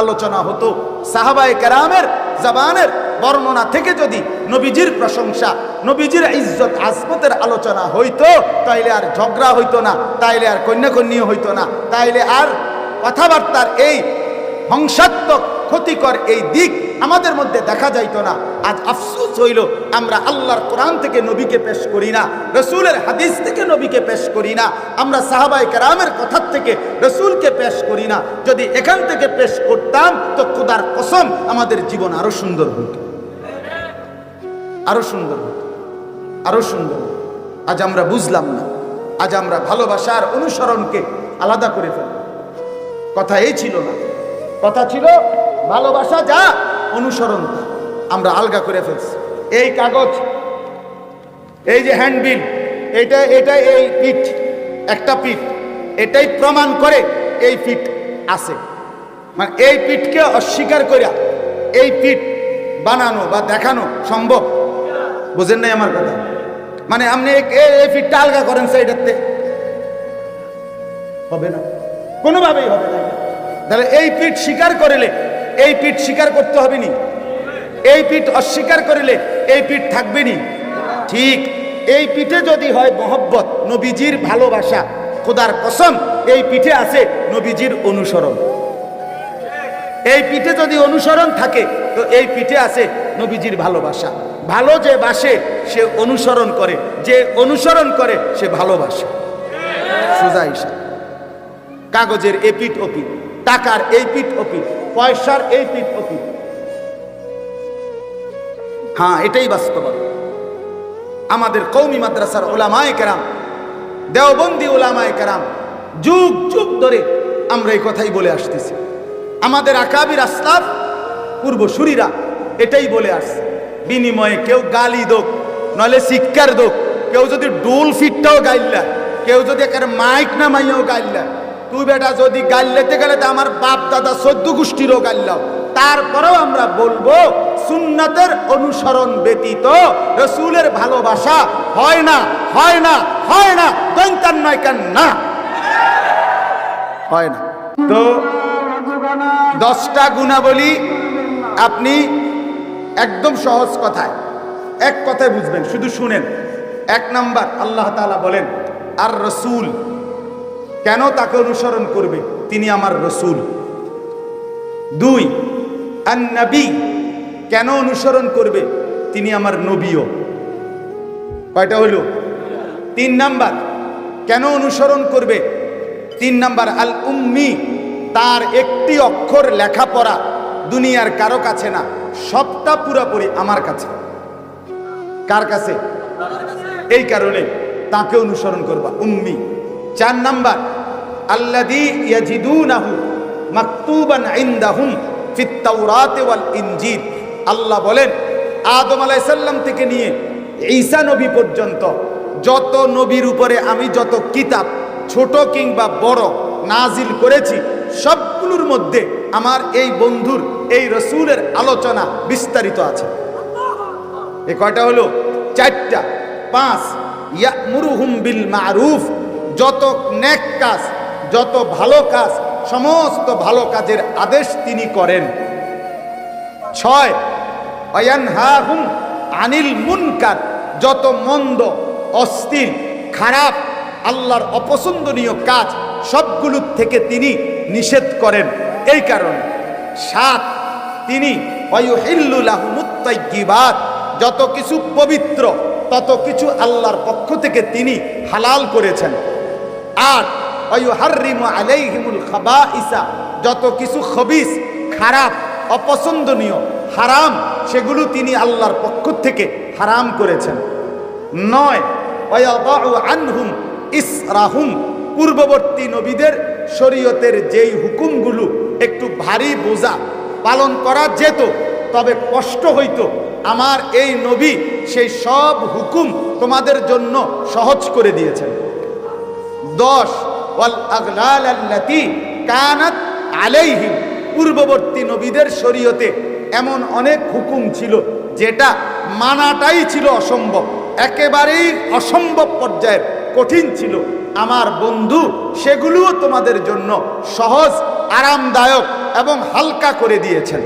আলোচনা হতো। সাহাবায় কেরামের জবানের বর্ণনা থেকে যদি নবীজির প্রশংসা, নবীজির ইজ্জত আজমতের আলোচনা হইতো, তাইলে আর ঝগড়া হইতো না, তাইলে আর কন্যাকন্যী হইতো না, তাইলে আর কথাবার্তার এই ধ্বংসাত্মক ক্ষতিকর এই দিক আমাদের মধ্যে দেখা যাইতো না। আজ আফসোস হইল, আমরা আল্লাহর কোরআন থেকে নবীকে পেশ করি না, রসুলের হাদিস থেকে নবীকে পেশ করি না, আমরা সাহাবাই কারামের কথার থেকে রসুলকে পেশ করি না। যদি এখান থেকে পেশ করতাম, তো খোদার কসম আমাদের জীবন আরও সুন্দর হইত আরও সুন্দর হইত আরও সুন্দর আজ আমরা বুঝলাম না। আজ আমরা ভালোবাসার অনুসরণকে আলাদা করে ফেললাম। কথা এই ছিল না। কথা ছিল, ভালোবাসা যা অনুসরণ আমরা আলগা করে ফেলছি। এই কাগজ, এই যে হ্যান্ডবিল এটা এটা এই পিঠ, একটা পিঠ, এটাই প্রমাণ করে এই পিঠ আছে। মানে এই পিঠকে অস্বীকার করিয়া এই পিঠ বানানো বা দেখানো সম্ভব? বুঝেন নাই আমার কথা? মানে আপনি এই- পিঠটা আলগা করেন সাইডাতে হবে না? কোনোভাবেই হবে না তাহলে এই পিঠ স্বীকার করিলে এই পিঠ স্বীকার করতে হবে নি এই পিঠ অস্বীকার করিলে এই পিঠ থাকবে নি ঠিক এই পিঠে যদি হয় মহব্বত, নবীজির ভালোবাসা, খোদার কসম, এই পিঠে আছে নবীজির অনুসরণ। এই পিঠে যদি অনুসরণ থাকে, তো এই পিঠে আছে নবীজির ভালোবাসা। ভালো যে বাসে, সে অনুসরণ করে। যে অনুসরণ করে, সে ভালোবাসে। সোজা হিসাব কাগজের এপিট ওপিট টাকার এই পিঠ ওপিট পয়সার এই পিঠ হ্যাঁ এটাই বাস্তবতা আমাদের কৌমি মাদ্রাসার ওলামায় কেরাম, দেওবন্দি ওলামায় কেরাম, যুগ যুগ ধরে আমরা এই কথাই বলে আসতেছি। আমাদের আকাবির আসলাফ, পূর্বসূরীরা এটাই বলে আসছে। বিনিময়ে কেউ গালি দোক নলে শিক্ষার দোক, কেউ যদি ডোল ফিটটাও গাইল্লা কেউ যদি একের মাইক না মাইয়াও গাইল্লা তুই বেটা যদি গাইলেতে গেলে তো আমার বাপ দাদা সদ্য গোষ্ঠীরও গাইল্লাও তারপরেও আমরা বলব, সুন্নাতের অনুসরণ ব্যতীত রসুলের ভালোবাসা হয় না হয় না হয় না দৈন্তান নয় কেন না হয় না। তো দশটা গুণাবলী আপনি একদম সহজ কথায়, এক কথায় বুঝবেন। শুধু শুনেন। এক নাম্বার, আল্লাহ তাআলা বলেন, আর রসুল কেন তাকে অনুসরণ করবে? তিনি আমার রসুল। দুই আর নবী কেন অনুসরণ করবে? তিনি আমার নবীও। কয়টা হইল? তিন নাম্বার, কেন অনুসরণ করবে? তিন নাম্বার আল উম্মি তার একটি অক্ষর লেখাপড়া দুনিয়ার কারও কাছে না, সবটা পুরাপুরি আমার কাছে। কার কাছে? এই কারণে তাকে অনুসরণ করবা, উম্মি। চার নাম্বার আল্লাহ বলেন, আদম আলাইসাল্লাম থেকে নিয়ে ঈসা নবী পর্যন্ত যত নবীর উপরে আমি যত কিতাব, ছোট কিংবা বড়, নাজিল করেছি, সবগুলোর মধ্যে আমার এই বন্ধুর, এই রসুলের আলোচনা বিস্তারিত আছে। এ কয়টা হলো? চারটা। পাঁচ, ইয়ামুরুহুম বিল মারুফ। যত নেক কাজ যত ভালো কাজ, সমস্ত ভালো কাজের আদেশ তিনি করেন। ছয় অয়ানহাহুম আনিল মুনকার, যত মন্দ, অস্থির, খারাপ, আল্লাহর অপছন্দনীয় কাজ, সবগুলোর থেকে তিনি নিষেধ করেন। এই কারণে। সাত, তিনি যত কিছু পবিত্র, তত কিছু আল্লাহর পক্ষ থেকে তিনি হালাল করেছেন। আট আলাইহিমুল খাবাইসা। যত কিছু খবিস, খারাপ, অপছন্দনীয়, হারাম, সেগুলো তিনি আল্লাহর পক্ষ থেকে হারাম করেছেন। নয় আনহুম ইসরাহুম। পূর্ববর্তী নবীদের শরীয়তের যেই হুকুমগুলো একটু ভারী বোঝা পালন করা যেত, তবে কষ্ট হইতো। আমার এই নবী সেই সব হুকুম তোমাদের জন্য সহজ করে দিয়েছেন। দশ কানাত পূর্ববর্তী নবীদের শরীয়তে এমন অনেক হুকুম ছিল যেটা মানাটাই ছিল অসম্ভব, একেবারেই অসম্ভব পর্যায়ের কঠিন ছিল। আমার বন্ধু, সেগুলোও তোমাদের জন্য সহজ, আরামদায়ক এবং হালকা করে দিয়েছেন।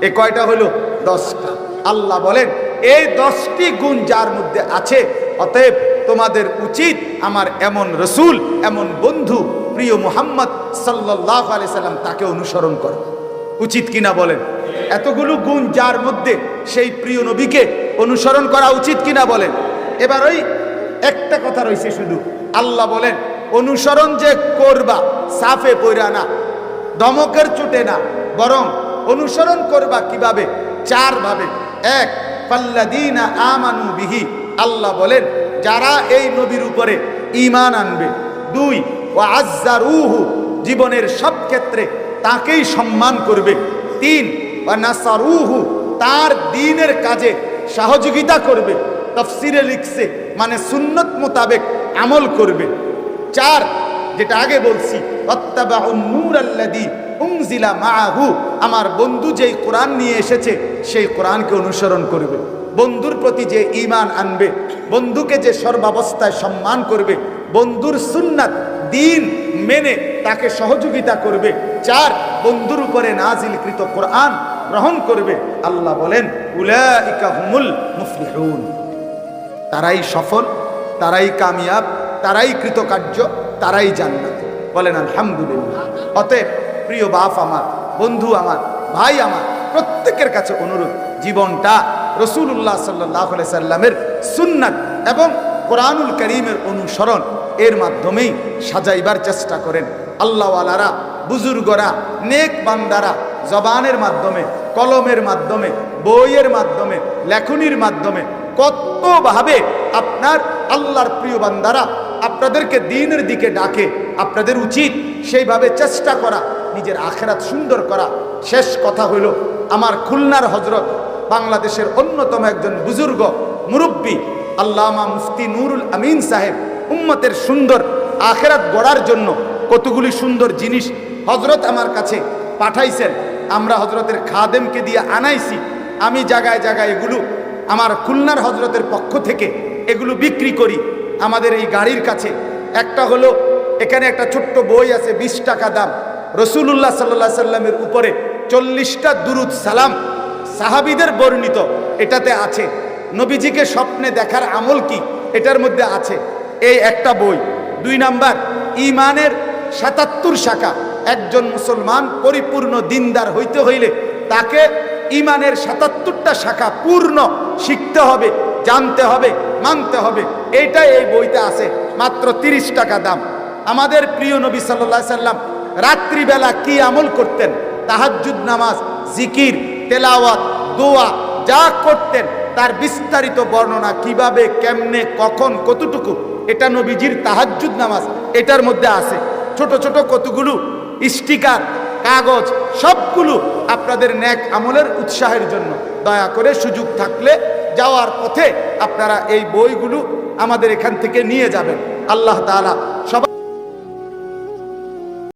এ কয়টা হলো? দশটা। আল্লাহ বলেন, এই দশটি গুণ যার মধ্যে আছে, অতএব তোমাদের উচিত আমার এমন রসুল, এমন বন্ধু, প্রিয় মুহাম্মদ সাল্লাহ আলি সাল্লাম তাকে অনুসরণ করো। উচিত কিনা বলেন? এতগুলো গুণ যার মধ্যে সেই প্রিয় নবীকে অনুসরণ করা উচিত কিনা বলেন? এবার ওই একটা কথা রয়েছে শুধু। আল্লাহ বলেন, অনুসরণ যে করবা, সাফে পইরা না, দমকের চুটে না, বরং অনুসরণ করবা কীভাবে? চার ভাবে এক পাল্লাদিনা আমানু বিহি। আল্লাহ বলেন যারা এই নবীর উপরে ঈমান আনবে। দুই ও আজ্জারুহু জীবনের সব ক্ষেত্রে তাকেই সম্মান করবে। তিন ও নাসারুহু, তার দিনের কাজে সহযোগিতা করবে। তফসিরে লিখছে মানে সুন্নত মোতাবেক আমল করবে। চার, যেটা আগে বলছি আমার বন্ধু যেই কোরআন নিয়ে এসেছে, সেই কোরআনকে অনুসরণ করবে। বন্ধুর প্রতি যে ঈমান আনবে, বন্ধুকে যে সর্বাবস্থায় সম্মান করবে, বন্ধুর সুন্নাত, দিন মেনে তাকে সহযোগিতা করবে। চার, বন্ধুর উপরে নাজিলকৃত কোরআন গ্রহণ করবে। আল্লাহ বলেন হুমুল মুফলিহুন। তারাই সফল, তারাই কামিয়াব, তারাই কৃতকার্য, তারাই জান্নাত। বলেন, আলহামদুলিল্লাহ। অতএব, প্রিয় বাপ আমার, বন্ধু আমার, ভাই আমার, প্রত্যেকের কাছে অনুরোধ, জীবনটা রসুল্লাহ সাল্লাহ সাল্লামের সুন্নাত এবং কোরআনুল করিমের অনুসরণ এর মাধ্যমেই সাজাইবার চেষ্টা করেন। আল্লাহওয়ালারা, বুজুর্গরা, নেক বান্দারা জবানের মাধ্যমে, কলমের মাধ্যমে, বইয়ের মাধ্যমে, লেখনির মাধ্যমে কতভাবে আপনার আল্লাহর প্রিয় বান্দারা আপনাদেরকে দিনের দিকে ডাকে, আপনাদের উচিত সেইভাবে চেষ্টা করা, নিজের আখেরাত সুন্দর করা। শেষ কথা হইল, আমার খুলনার হজরত বাংলাদেশের অন্যতম একজন বুজুর্গ মুরব্বী আল্লামা মুফতি নুরুল আমিন সাহেব। উম্মতের সুন্দর আখেরাত গড়ার জন্য কতগুলি সুন্দর জিনিস হজরত আমার কাছে পাঠাইছেন। আমরা হজরতের খাদেমকে দিয়ে আনাইছি। আমি জায়গায় জায়গায় এগুলো আমার খুলনার হজরতের পক্ষ থেকে এগুলো বিক্রি করি আমাদের এই গাড়ির কাছে। একটা হলো এখানে একটা ছোট্ট বই আছে, বিশ টাকা দাম। রসুল্লাহ সাল্লা সাল্লামের উপরে চল্লিশটা দুরুদ সালাম সাহাবিদের বর্ণিত, এটাতে আছে। নবীজিকে স্বপ্নে দেখার আমল কি? এটার মধ্যে আছে। এই একটা বই। দুই নাম্বার ইমানের সাতাত্তর শাখা। একজন মুসলমান পরিপূর্ণ দিনদার হইতে হইলে তাকে ইমানের সাতাত্তরটা শাখা পূর্ণ শিখতে হবে, জানতে হবে, মানতে হবে। এইটাই এই বইতে আছে, মাত্র তিরিশ টাকা দাম। আমাদের প্রিয় নবী সাল্লা সাল্লাম রাত্রিবেলা কি আমল করতেন? তাহাজ্জুদ নামাজ, জিকির তেলাওয়াত, দোয়া যা করতেন, তার বিস্তারিত বর্ণনা কীভাবে, কেমনে, কখন, কতটুকু, এটা নবীজির তাহাজ্জুদ নামাজ, এটার মধ্যে আছে। ছোট ছোট কতগুলো স্টিকার, কাগজ, সবগুলো আপনাদের ন্যাক আমলের উৎসাহের জন্য। দয়া করে সুযোগ থাকলে যাওয়ার পথে আপনারা এই বইগুলো আমাদের এখান থেকে নিয়ে যাবেন। আল্লাহ তাআলা